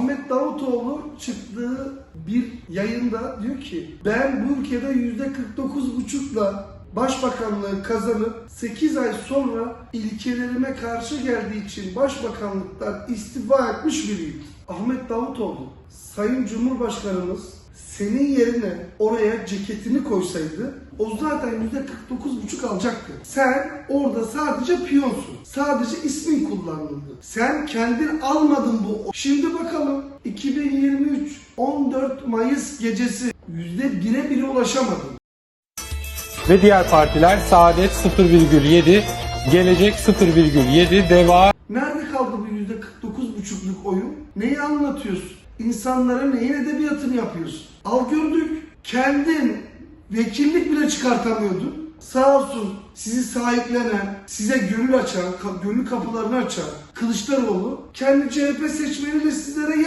Ahmet Davutoğlu çıktığı bir yayında diyor ki ben bu ülkede %49,5'la başbakanlığı kazanıp 8 ay sonra ilkelerime karşı geldiği için başbakanlıktan istifa etmiş biriyim. Ahmet Davutoğlu, Sayın Cumhurbaşkanımız senin yerine oraya ceketini koysaydı o zaten %49,5 alacaktı. Sen orada sadece piyonsun. Sadece ismin kullanıldı. Sen kendin almadın bu. Şimdi bakalım 2023 14 Mayıs gecesi %1'e bile ulaşamadın. Ve diğer partiler Saadet 0,7, Gelecek 0,7, Deva Nerede kaldı bu %49,5'luk oyun? Neyi anlatıyorsun? İnsanlara neyin edebiyatını yapıyorsun? Al gördük. Kendin vekillik bile çıkartamıyordun. Sağ olsun sizi sahiplenen, size gönül açan, gönül kapılarını açan Kılıçdaroğlu kendi CHP seçmeniyle sizlere